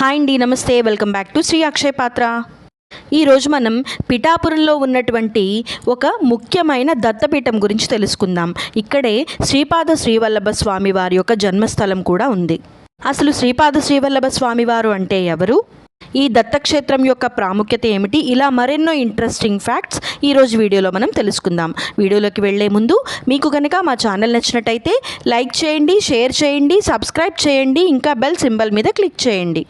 Hi అండి నమస్తే. Welcome back to Shri Akshay Patra. ఈరోజు మనం పిఠాపురంలో ఉన్నటువంటి ఒక ముఖ్యమైన దత్తపీఠం గురించి తెలుసుకుందాం. ఇక్కడే శ్రీపాద శ్రీవల్లభ స్వామి వారి యొక్క జన్మస్థలం కూడా ఉంది. అసలు శ్రీపాద శ్రీవల్లభ స్వామి వారు అంటే ఎవరు? ఈ దత్తక్షేత్రం యొక్క ప్రాముఖ్యత ఏమిటి? ఇలా మరెన్నో ఇంట్రెస్టింగ్ ఫ్యాక్ట్స్ ఈరోజు వీడియోలో మనం తెలుసుకుందాం. వీడియోలోకి వెళ్ళే ముందు మీకు కనుక మా ఛానల్ నచ్చినట్టయితే లైక్ చేయండి షేర్ చేయండి సబ్స్క్రైబ్ చేయండి ఇంకా బెల్ సింబల్ మీద క్లిక్ చేయండి.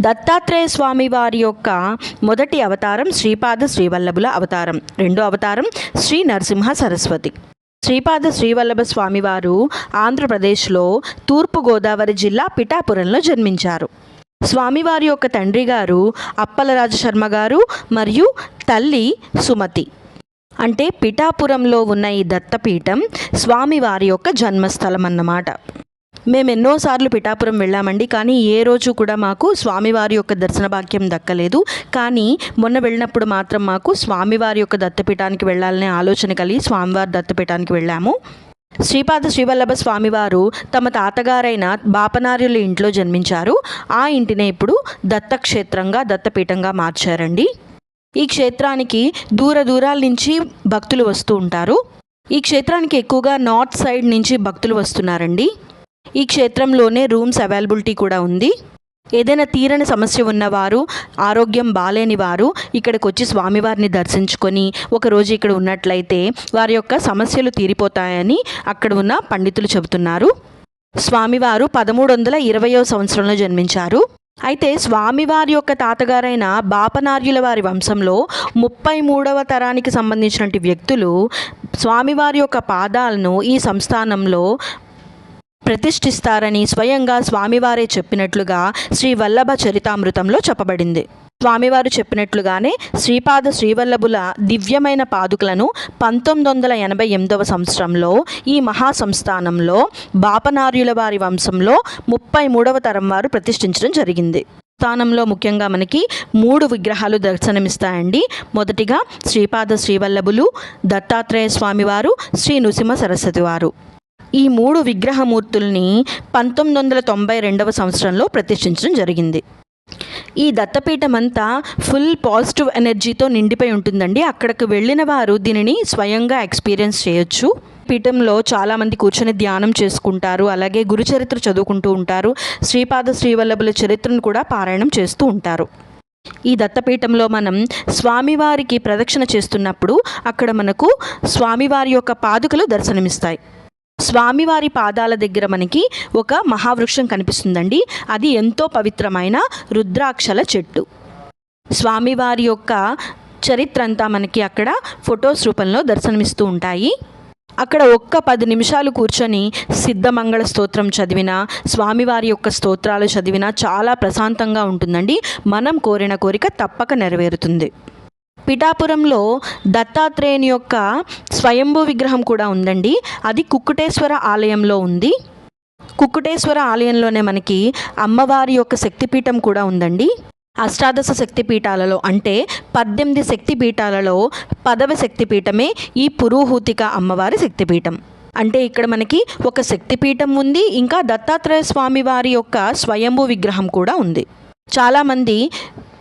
దత్తాత్రేయ స్వామి వారి యొక్క మొదటి అవతారం శ్రీపాద శ్రీవల్లభుల అవతారం. రెండో అవతారం శ్రీ నరసింహ సరస్వతి. శ్రీపాద శ్రీవల్లభ స్వామివారు ఆంధ్రప్రదేశ్లో తూర్పు గోదావరి జిల్లా పిఠాపురంలో జన్మించారు. స్వామివారి యొక్క తండ్రి గారు అప్పలరాజ శర్మ గారు మరియు తల్లి సుమతి. అంటే పిఠాపురంలో ఉన్న ఈ దత్తపీఠం స్వామివారి యొక్క జన్మస్థలం అన్నమాట. మేము ఎన్నోసార్లు పిఠాపురం వెళ్ళామండి కానీ ఏ రోజు కూడా మాకు స్వామివారి యొక్క దర్శన భాగ్యం దక్కలేదు. కానీ మొన్న వెళ్ళినప్పుడు మాత్రం మాకు స్వామివారి యొక్క దత్తపీఠానికి వెళ్ళాలనే ఆలోచన కలిగి స్వామివారి దత్తపీఠానికి వెళ్ళాము. శ్రీపాద శ్రీవల్లభ స్వామివారు తమ తాతగారైన బాపనార్యుల ఇంట్లో జన్మించారు. ఆ ఇంటినే ఇప్పుడు దత్తక్షేత్రంగా దత్తపీఠంగా మార్చారండి. ఈ క్షేత్రానికి దూర దూరాల నుంచి భక్తులు వస్తూ ఉంటారు. ఈ క్షేత్రానికి ఎక్కువగా నార్త్ సైడ్ నుంచి భక్తులు వస్తున్నారండి. ఈ క్షేత్రంలోనే రూమ్స్ అవైలబిలిటీ కూడా ఉంది. ఏదైనా తీరని సమస్య ఉన్నవారు ఆరోగ్యం బాలేని వారు ఇక్కడికి వచ్చి స్వామివారిని దర్శించుకొని ఒకరోజు ఇక్కడ ఉన్నట్లయితే వారి యొక్క సమస్యలు తీరిపోతాయని అక్కడ ఉన్న పండితులు చెబుతున్నారు. స్వామివారు పదమూడు వందల ఇరవయో సంవత్సరంలో జన్మించారు. అయితే స్వామివారి యొక్క తాతగారైన బాపనార్యుల వారి వంశంలో ముప్పై మూడవ తరానికి సంబంధించినటువంటి వ్యక్తులు స్వామివారి యొక్క పాదాలను ఈ సంస్థానంలో ప్రతిష్ఠిస్తారని స్వయంగా స్వామివారే చెప్పినట్లుగా శ్రీ వల్లభ చరితామృతంలో చెప్పబడింది. స్వామివారు చెప్పినట్లుగానే శ్రీపాద శ్రీవల్లభుల దివ్యమైన పాదుకలను పంతొమ్మిది వందల ఎనభై ఎనిమిదవ సంవత్సరంలో ఈ మహా సంస్థానంలో బాపనార్యుల వారి వంశంలో ముప్పై మూడవ తరం వారు ప్రతిష్ఠించడం జరిగింది. స్థానంలో ముఖ్యంగా మనకి మూడు విగ్రహాలు దర్శనమిస్తాయండి. మొదటిగా శ్రీపాద శ్రీవల్లభులు దత్తాత్రేయ స్వామివారు శ్రీ నృసింహ సరస్వతి వారు. ఈ మూడు విగ్రహమూర్తుల్ని పంతొమ్మిది వందల తొంభై రెండవ సంవత్సరంలో ప్రతిష్ఠించడం జరిగింది. ఈ దత్తపీఠం అంతా ఫుల్ పాజిటివ్ ఎనర్జీతో నిండిపోయి ఉంటుందండి. అక్కడికి వెళ్ళిన వారు దీనిని స్వయంగా ఎక్స్పీరియన్స్ చేయొచ్చు. పీఠంలో చాలామంది కూర్చొని ధ్యానం చేసుకుంటారు. అలాగే గురు చరిత్ర చదువుకుంటూ ఉంటారు. శ్రీపాద శ్రీవల్లభుల చరిత్రను కూడా పారాయణం చేస్తూ ఉంటారు. ఈ దత్తపీఠంలో మనం స్వామివారికి ప్రదక్షిణ చేస్తున్నప్పుడు అక్కడ మనకు స్వామివారి యొక్క పాదుకలు దర్శనమిస్తాయి. స్వామివారి పాదాల దగ్గర మనకి ఒక మహావృక్షం కనిపిస్తుందండి. అది ఎంతో పవిత్రమైన రుద్రాక్షల చెట్టు. స్వామివారి యొక్క చరిత్ర అంతా మనకి అక్కడ ఫొటోస్ రూపంలో దర్శనమిస్తూ ఉంటాయి. అక్కడ ఒక్క పది నిమిషాలు కూర్చొని సిద్ధమంగళ స్తోత్రం చదివిన స్వామివారి యొక్క స్తోత్రాలు చదివిన చాలా ప్రశాంతంగా ఉంటుందండి. మనం కోరిన కోరిక తప్పక నెరవేరుతుంది. పిఠాపురంలో దత్తాత్రేయుని యొక్క స్వయంభూ విగ్రహం కూడా ఉందండి. అది కుక్కుటేశ్వర ఆలయంలో ఉంది. కుక్కుటేశ్వర ఆలయంలోనే మనకి అమ్మవారి యొక్క శక్తిపీఠం కూడా ఉందండి. అష్టాదశ శక్తిపీఠాలలో అంటే పద్దెనిమిది శక్తిపీఠాలలో పదవ శక్తిపీఠమే ఈ పురోహూతిక అమ్మవారి శక్తిపీఠం. అంటే ఇక్కడ మనకి ఒక శక్తిపీఠం ఉంది ఇంకా దత్తాత్రేయ స్వామి వారి యొక్క స్వయంభూ విగ్రహం కూడా ఉంది. చాలామంది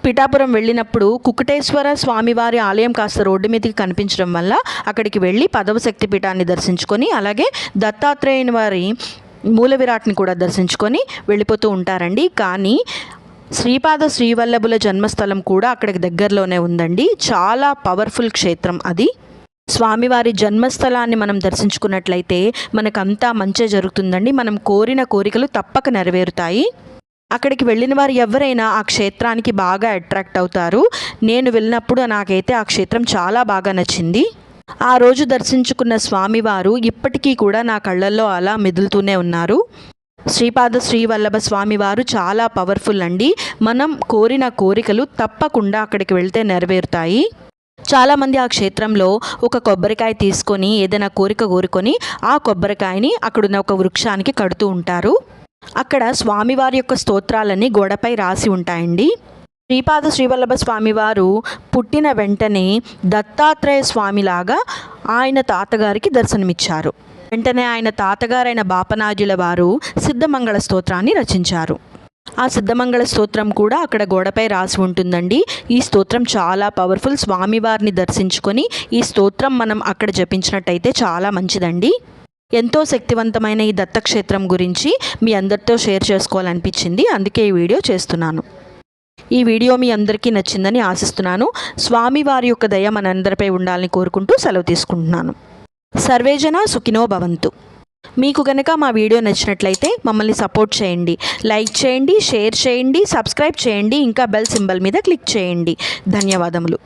పిఠాపురం వెళ్ళినప్పుడు కుకుటేశ్వర స్వామివారి ఆలయం కాస్త రోడ్డు మీదకి కనిపించడం వల్ల అక్కడికి వెళ్ళి పదవ శక్తి పీఠాన్ని దర్శించుకొని అలాగే దత్తాత్రేయుని వారి మూల విరాట్ని కూడా దర్శించుకొని వెళ్ళిపోతూ ఉంటారండి. కానీ శ్రీపాద శ్రీవల్లభుల జన్మస్థలం కూడా అక్కడికి దగ్గరలోనే ఉందండి. చాలా పవర్ఫుల్ క్షేత్రం అది. స్వామివారి జన్మస్థలాన్ని మనం దర్శించుకున్నట్లయితే మనకంతా మంచి జరుగుతుందండి. మనం కోరిన కోరికలు తప్పక నెరవేరుతాయి. అక్కడికి వెళ్ళిన వారు ఎవరైనా ఆ క్షేత్రానికి బాగా అట్రాక్ట్ అవుతారు. నేను వెళ్ళినప్పుడు నాకైతే ఆ క్షేత్రం చాలా బాగా నచ్చింది. ఆ రోజు దర్శించుకున్న స్వామివారు ఇప్పటికీ కూడా నా కళ్ళల్లో అలా మెదులుతూనే ఉన్నారు. శ్రీపాద శ్రీవల్లభ స్వామివారు చాలా పవర్ఫుల్ అండి. మనం కోరిన కోరికలు తప్పకుండా అక్కడికి వెళ్తే నెరవేరుతాయి. చాలామంది ఆ క్షేత్రంలో ఒక కొబ్బరికాయ తీసుకొని ఏదైనా కోరిక కోరుకొని ఆ కొబ్బరికాయని అక్కడున్న ఒక వృక్షానికి కడుతూ ఉంటారు. అక్కడ స్వామివారి యొక్క స్తోత్రాలన్నీ గోడపై రాసి ఉంటాయండి. శ్రీపాద శ్రీవల్లభ స్వామివారు పుట్టిన వెంటనే దత్తాత్రేయ స్వామిలాగా ఆయన తాతగారికి దర్శనమిచ్చారు. వెంటనే ఆయన తాతగారైన బాపనాజుల వారు సిద్ధమంగళ స్తోత్రాన్ని రచించారు. ఆ సిద్ధమంగళ స్తోత్రం కూడా అక్కడ గోడపై రాసి ఉంటుందండి. ఈ స్తోత్రం చాలా పవర్ఫుల్. స్వామివారిని దర్శించుకొని ఈ స్తోత్రం మనం అక్కడ జపించినట్టయితే చాలా మంచిదండి. ఎంతో శక్తివంతమైన ఈ దత్తక్షేత్రం గురించి మీ అందరితో షేర్ చేసుకోవాలనిపించింది. అందుకే ఈ వీడియో చేస్తున్నాను. ఈ వీడియో మీ అందరికీ నచ్చిందని ఆశిస్తున్నాను. స్వామివారి యొక్క దయ మనందరిపై ఉండాలని కోరుకుంటూ సెలవు తీసుకుంటున్నాను. సర్వేజన సుఖినో భవంతు. మీకు కనుక మా వీడియో నచ్చినట్లయితే మమ్మల్ని సపోర్ట్ చేయండి. లైక్ చేయండి షేర్ చేయండి సబ్స్క్రైబ్ చేయండి ఇంకా బెల్ సింబల్ మీద క్లిక్ చేయండి. ధన్యవాదములు.